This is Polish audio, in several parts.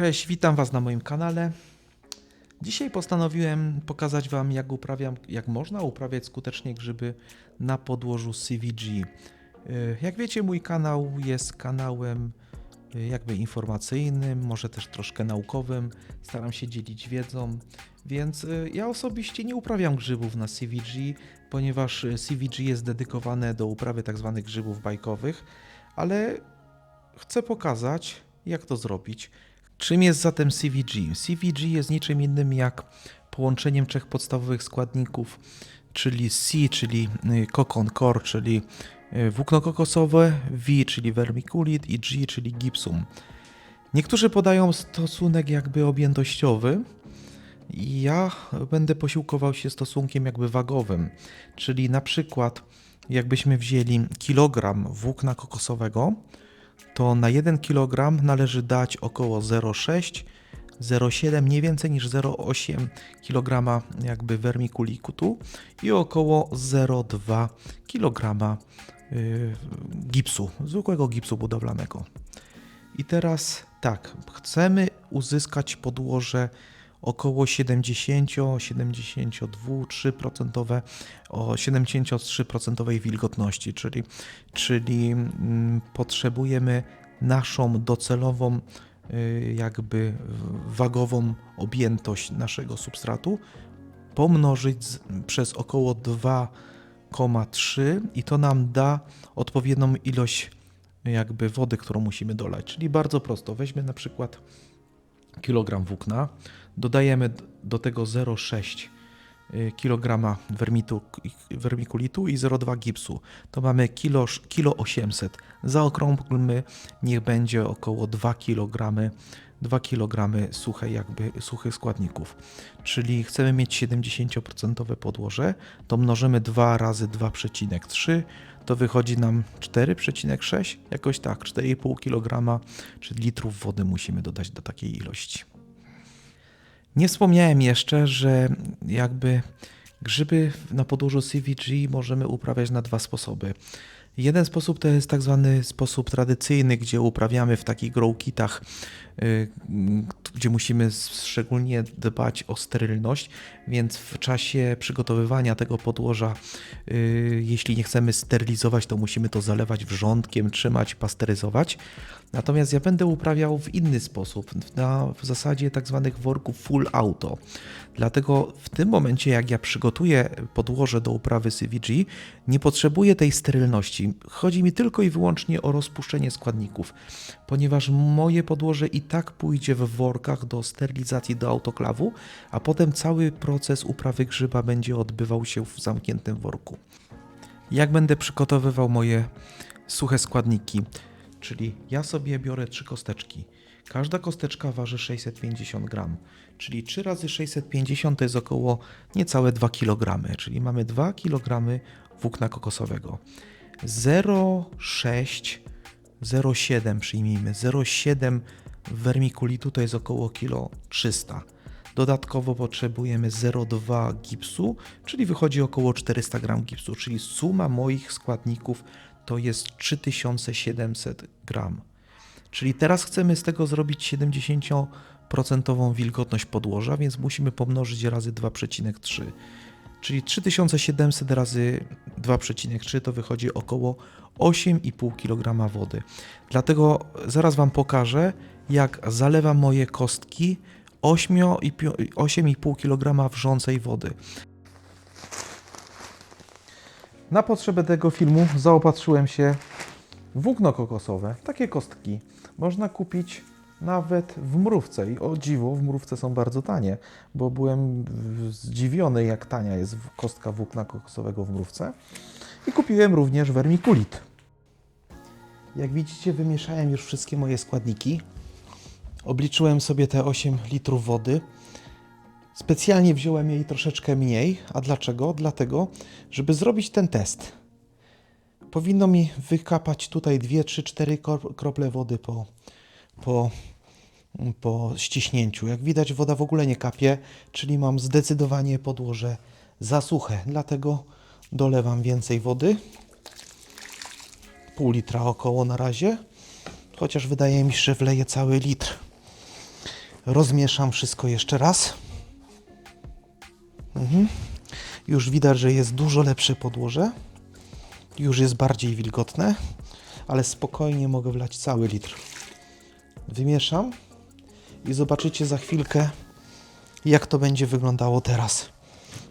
Cześć, witam Was na moim kanale. Dzisiaj postanowiłem pokazać Wam, jak uprawiam, jak można uprawiać skutecznie grzyby na podłożu CVG. Yy, Jak wiecie, mój kanał jest kanałem yy, jakby informacyjnym, może też troszkę naukowym. Staram się dzielić wiedzą, więc yy, ja osobiście nie uprawiam grzybów na CVG, ponieważ CVG jest dedykowane do uprawy tzw. grzybów bajkowych, ale chcę pokazać, jak to zrobić. Czym jest zatem CVG? CVG jest niczym innym jak połączeniem trzech podstawowych składników, czyli C, czyli y, kokon core, czyli y, włókno kokosowe, V, czyli vermiculit i G, czyli gypsum. Niektórzy podają stosunek jakby objętościowy, ja będę posiłkował się stosunkiem jakby wagowym, czyli na przykład jakbyśmy wzięli kilogram włókna kokosowego, to na 1 kg należy dać około 0,6 0,7 nie więcej niż 0,8 kg jakby wermikulikutu i około 0,2 kg y, gipsu, zwykłego gipsu budowlanego. I teraz tak, chcemy uzyskać podłoże około 70, 72, 3% o 73% wilgotności, czyli, czyli mm, potrzebujemy naszą docelową y, jakby wagową objętość naszego substratu pomnożyć przez około 2,3 i to nam da odpowiednią ilość jakby wody, którą musimy dolać. Czyli bardzo prosto. Weźmy na przykład kilogram włókna, dodajemy do tego 0,6 y, kg wermikulitu i 0,2 gipsu. To mamy kilo, kilo 800. Zaokrąglmy, niech będzie około 2 kg 2 kg suchej jakby, suchych składników. Czyli chcemy mieć 70% podłoże, to mnożymy 2 razy 2,3, to wychodzi nam 4,6, jakoś tak, 4,5 kg czy litrów wody musimy dodać do takiej ilości. Nie wspomniałem jeszcze, że jakby grzyby na podłożu CVG możemy uprawiać na dwa sposoby. Jeden sposób to jest tak zwany sposób tradycyjny, gdzie uprawiamy w takich grow kitach, y, gdzie musimy szczególnie dbać o sterylność, więc w czasie przygotowywania tego podłoża, y, jeśli nie chcemy sterylizować, to musimy to zalewać wrzątkiem, trzymać, pasteryzować. Natomiast ja będę uprawiał w inny sposób, na, w zasadzie tak zwanych worków full auto. Dlatego w tym momencie, jak ja przygotuję podłoże do uprawy CVG, nie potrzebuję tej sterylności. Chodzi mi tylko i wyłącznie o rozpuszczenie składników, ponieważ moje podłoże i tak pójdzie w workach do sterylizacji do autoklawu, a potem cały proces uprawy grzyba będzie odbywał się w zamkniętym worku. Jak będę przygotowywał moje suche składniki? Czyli ja sobie biorę trzy kosteczki. Każda kosteczka waży 650 gram, czyli 3 razy 650 to jest około niecałe 2 kg, czyli mamy 2 kg włókna kokosowego. 0,6, 0,7 przyjmijmy, 0,7 wermikulitu to jest około kilo 300. Dodatkowo potrzebujemy 0,2 gipsu, czyli wychodzi około 400 gram gipsu, czyli suma moich składników to jest 3700 gram. Czyli teraz chcemy z tego zrobić 70% wilgotność podłoża, więc musimy pomnożyć razy 2,3. Czyli 3700 razy 2,3 to wychodzi około 8,5 kg wody. Dlatego zaraz Wam pokażę, jak zalewam moje kostki 8,5 kg wrzącej wody. Na potrzebę tego filmu zaopatrzyłem się w włókno kokosowe, takie kostki. Można kupić nawet w mrówce i o dziwo w mrówce są bardzo tanie, bo byłem zdziwiony jak tania jest kostka włókna kokosowego w mrówce. I kupiłem również wermikulit. Jak widzicie wymieszałem już wszystkie moje składniki. Obliczyłem sobie te 8 litrów wody. Specjalnie wziąłem jej troszeczkę mniej. A dlaczego? Dlatego, żeby zrobić ten test. Powinno mi wykapać tutaj 2, 3, 4 kro- krople wody po, po, po ściśnięciu. Jak widać, woda w ogóle nie kapie, czyli mam zdecydowanie podłoże za suche. Dlatego dolewam więcej wody. Pół litra około na razie. Chociaż wydaje mi się, że wleję cały litr. Rozmieszam wszystko jeszcze raz. Mhm. Już widać, że jest dużo lepsze podłoże. Już jest bardziej wilgotne, ale spokojnie mogę wlać cały litr. Wymieszam i zobaczycie za chwilkę, jak to będzie wyglądało teraz.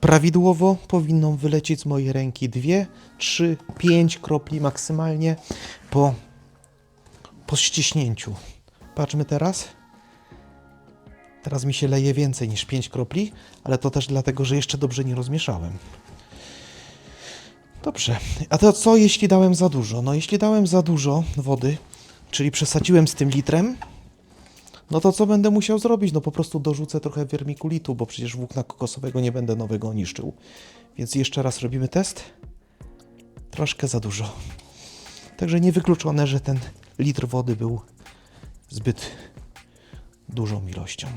Prawidłowo powinną wylecieć z mojej ręki 2, 3, 5 kropli maksymalnie po, po ściśnięciu. Patrzmy teraz. Teraz mi się leje więcej niż 5 kropli, ale to też dlatego, że jeszcze dobrze nie rozmieszałem. Dobrze. A to co jeśli dałem za dużo? No jeśli dałem za dużo wody, czyli przesadziłem z tym litrem, no to co będę musiał zrobić? No po prostu dorzucę trochę wermikulitu, bo przecież włókna kokosowego nie będę nowego niszczył. Więc jeszcze raz robimy test. Troszkę za dużo. Także niewykluczone, że ten litr wody był zbyt dużą ilością.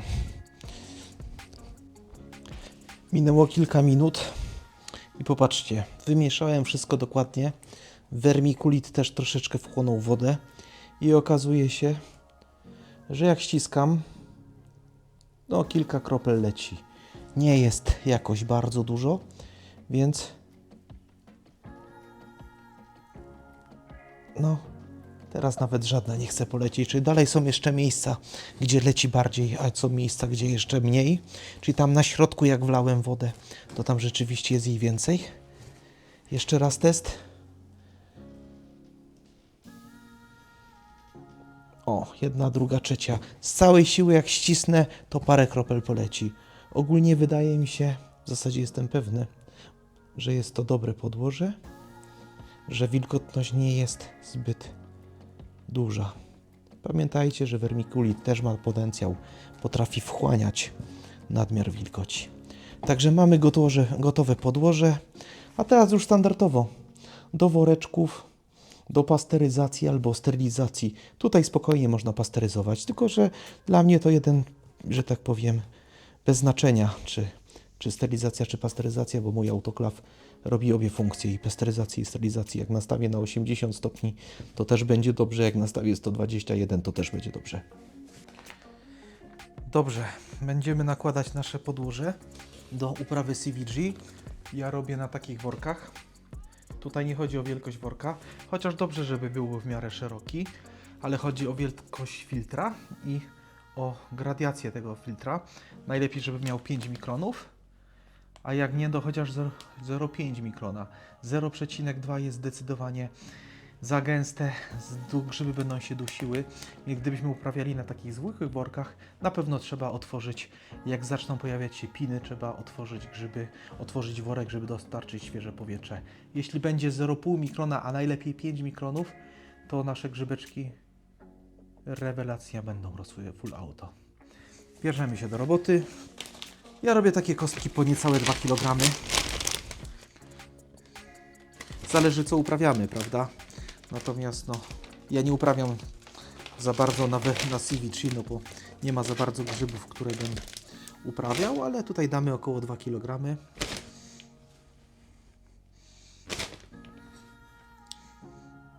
Minęło kilka minut i popatrzcie, wymieszałem wszystko dokładnie. Wermikulit też troszeczkę wchłonął wodę i okazuje się, że jak ściskam, no kilka kropel leci. Nie jest jakoś bardzo dużo, więc no teraz nawet żadna nie chce polecieć. Czyli dalej są jeszcze miejsca, gdzie leci bardziej, a są miejsca, gdzie jeszcze mniej. Czyli tam na środku jak wlałem wodę, to tam rzeczywiście jest jej więcej. Jeszcze raz test. O, jedna, druga, trzecia. Z całej siły jak ścisnę, to parę kropel poleci. Ogólnie wydaje mi się, w zasadzie jestem pewny, że jest to dobre podłoże, że wilgotność nie jest zbyt duża. Pamiętajcie, że wermikulit też ma potencjał, potrafi wchłaniać nadmiar wilgoci. Także mamy gotowe, gotowe podłoże, a teraz już standardowo do woreczków, do pasteryzacji albo sterylizacji. Tutaj spokojnie można pasteryzować, tylko że dla mnie to jeden, że tak powiem, bez znaczenia, czy, czy sterylizacja, czy pasteryzacja, bo mój autoklaw robi obie funkcje i pasteryzacji i sterylizacji. Jak nastawię na 80 stopni, to też będzie dobrze, jak nastawię 121, to też będzie dobrze. Dobrze, będziemy nakładać nasze podłoże do uprawy CVG. Ja robię na takich workach. Tutaj nie chodzi o wielkość worka, chociaż dobrze, żeby był w miarę szeroki, ale chodzi o wielkość filtra i o gradiację tego filtra. Najlepiej, żeby miał 5 mikronów, a jak nie, to chociaż 0 0,5 mikrona. 0,2 jest zdecydowanie za gęste, grzyby będą się dusiły. Gdybyśmy uprawiali na takich zwykłych workach, na pewno trzeba otworzyć, jak zaczną pojawiać się piny, trzeba otworzyć grzyby, otworzyć worek, żeby dostarczyć świeże powietrze. Jeśli będzie 0,5 mikrona, a najlepiej 5 mikronów, to nasze grzybeczki rewelacja będą rosły full auto. Bierzemy się do roboty. Ja robię takie kostki po niecałe 2 kg. Zależy co uprawiamy, prawda? Natomiast no, ja nie uprawiam za bardzo na, na CVC, no bo nie ma za bardzo grzybów, które bym uprawiał, ale tutaj damy około 2 kg.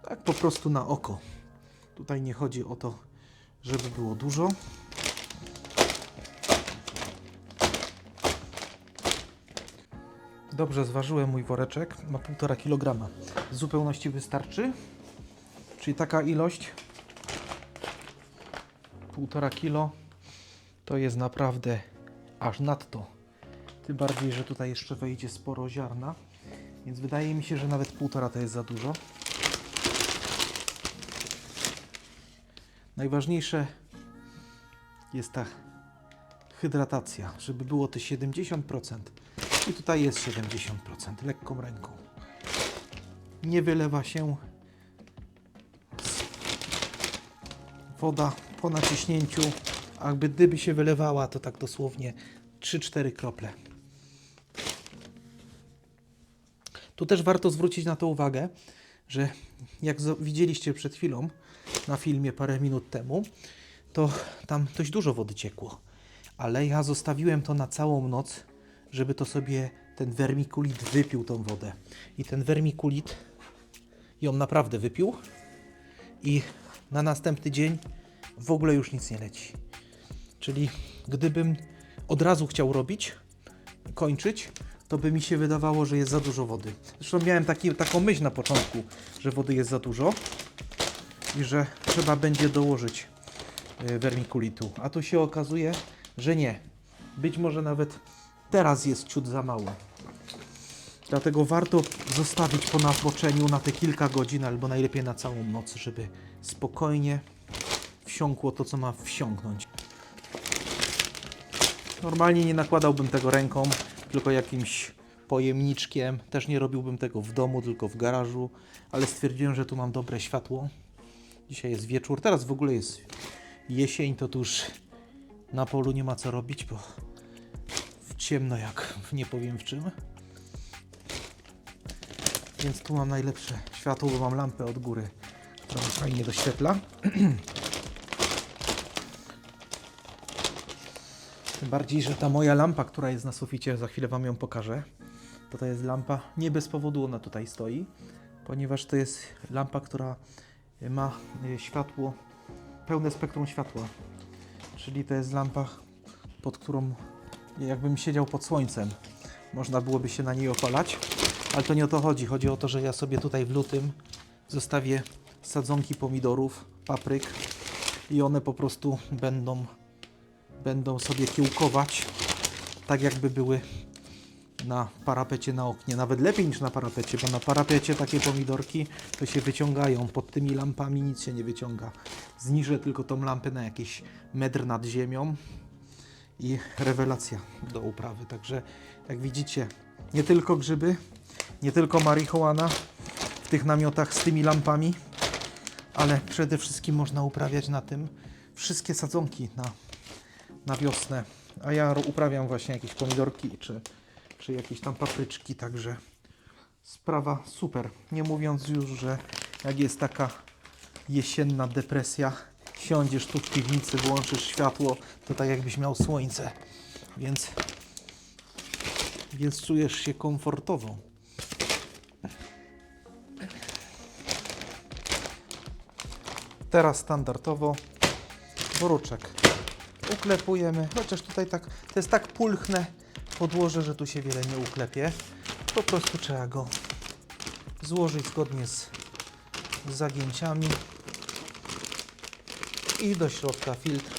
Tak po prostu na oko. Tutaj nie chodzi o to, żeby było dużo. Dobrze, zważyłem mój woreczek. Ma 1,5 kg. W zupełności wystarczy. Czyli taka ilość 1,5 kg to jest naprawdę aż nadto. Tym bardziej, że tutaj jeszcze wejdzie sporo ziarna. Więc wydaje mi się, że nawet 1,5 to jest za dużo. Najważniejsze jest ta hydratacja, żeby było te 70%. I tutaj jest 70%, lekką ręką. Nie wylewa się woda po naciśnięciu, a gdyby się wylewała, to tak dosłownie 3-4 krople. Tu też warto zwrócić na to uwagę, że jak widzieliście przed chwilą na filmie parę minut temu, to tam dość dużo wody ciekło. Ale ja zostawiłem to na całą noc, żeby to sobie ten wermikulit wypił tą wodę. I ten wermikulit ją naprawdę wypił i na następny dzień w ogóle już nic nie leci. Czyli gdybym od razu chciał robić, kończyć, to by mi się wydawało, że jest za dużo wody. Zresztą miałem taki, taką myśl na początku, że wody jest za dużo i że trzeba będzie dołożyć y, wermikulitu. A tu się okazuje, że nie. Być może nawet teraz jest ciut za mało. Dlatego warto zostawić po napoczeniu na te kilka godzin, albo najlepiej na całą noc, żeby spokojnie wsiąkło to, co ma wsiąknąć. Normalnie nie nakładałbym tego ręką, tylko jakimś pojemniczkiem. Też nie robiłbym tego w domu, tylko w garażu, ale stwierdziłem, że tu mam dobre światło. Dzisiaj jest wieczór, teraz w ogóle jest jesień, to tu już na polu nie ma co robić, bo ciemno jak nie powiem w czym. Więc tu mam najlepsze światło, bo mam lampę od góry, która mi fajnie doświetla. Tym bardziej, że ta moja lampa, która jest na suficie, za chwilę Wam ją pokażę, to to jest lampa, nie bez powodu ona tutaj stoi, ponieważ to jest lampa, która ma y, światło, pełne spektrum światła. Czyli to jest lampa, pod którą jakbym siedział pod słońcem. Można byłoby się na niej opalać, ale to nie o to chodzi. Chodzi o to, że ja sobie tutaj w lutym zostawię sadzonki pomidorów, papryk i one po prostu będą będą sobie kiełkować, tak jakby były na parapecie na oknie. Nawet lepiej niż na parapecie, bo na parapecie takie pomidorki to się wyciągają. Pod tymi lampami nic się nie wyciąga. Zniżę tylko tą lampę na jakiś metr nad ziemią i rewelacja do uprawy. Także jak widzicie, nie tylko grzyby, nie tylko marihuana w tych namiotach z tymi lampami, ale przede wszystkim można uprawiać na tym wszystkie sadzonki na na wiosnę. A ja uprawiam właśnie jakieś pomidorki czy, czy jakieś tam papryczki, także sprawa super. Nie mówiąc już, że jak jest taka jesienna depresja, siądziesz tu w piwnicy, włączysz światło, to tak jakbyś miał słońce. Więc, więc czujesz się komfortowo. Teraz standardowo boruczek uklepujemy, chociaż tutaj tak, to jest tak pulchne podłoże, że tu się wiele nie uklepie. Po prostu trzeba go złożyć zgodnie z zagięciami i do środka filtr.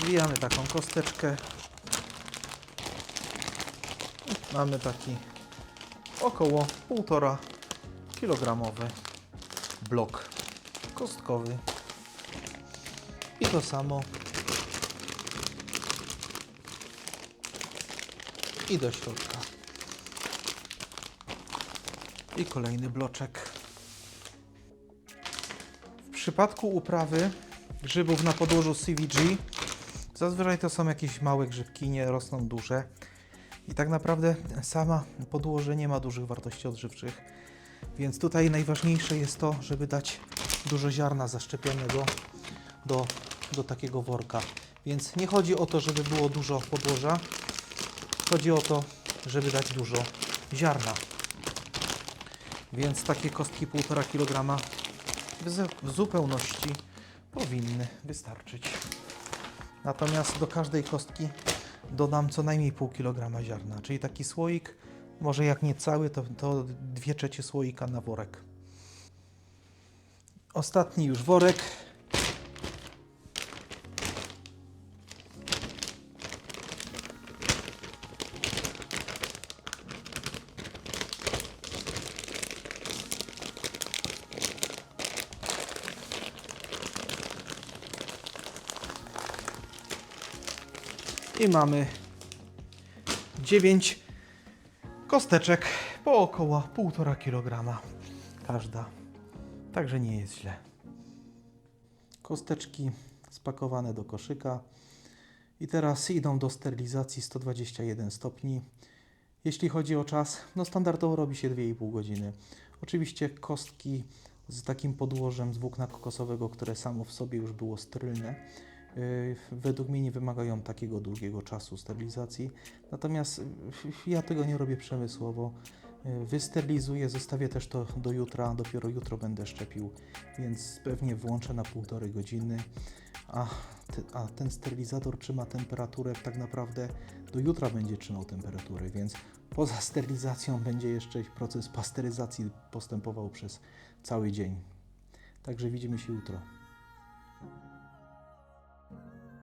Zwijamy taką kosteczkę. Mamy taki około 1,5 kilogramowy blok kostkowy. I to samo i do środka. I kolejny bloczek. W przypadku uprawy grzybów na podłożu CVG zazwyczaj to są jakieś małe grzybki, nie rosną duże. I tak naprawdę sama podłoże nie ma dużych wartości odżywczych. Więc tutaj najważniejsze jest to, żeby dać dużo ziarna zaszczepionego do, do takiego worka. Więc nie chodzi o to, żeby było dużo podłoża, Chodzi o to, żeby dać dużo ziarna. Więc takie kostki 1,5 kg w zu- w zupełności powinny wystarczyć. Natomiast do każdej kostki dodam co najmniej pół kilograma ziarna, czyli taki słoik, może jak nie cały, to, to dwie trzecie słoika na worek. Ostatni już worek. I mamy 9 kosteczek po około 1,5 kg każda. Także nie jest źle. Kosteczki spakowane do koszyka. I teraz idą do sterylizacji 121 stopni. Jeśli chodzi o czas, no standardowo robi się 2,5 godziny. Oczywiście kostki z takim podłożem z włókna kokosowego, które samo w sobie już było sterylne, według mnie nie wymagają takiego długiego czasu sterylizacji. Natomiast yy, ja tego nie robię przemysłowo. Yy, Wysterylizuję, zostawię też to do jutra, dopiero jutro będę szczepił, więc pewnie włączę na półtorej godziny, a a ten sterylizator trzyma temperaturę tak naprawdę do jutra będzie trzymał temperaturę, więc poza sterylizacją będzie jeszcze proces pasteryzacji postępował przez cały dzień. Także widzimy się jutro.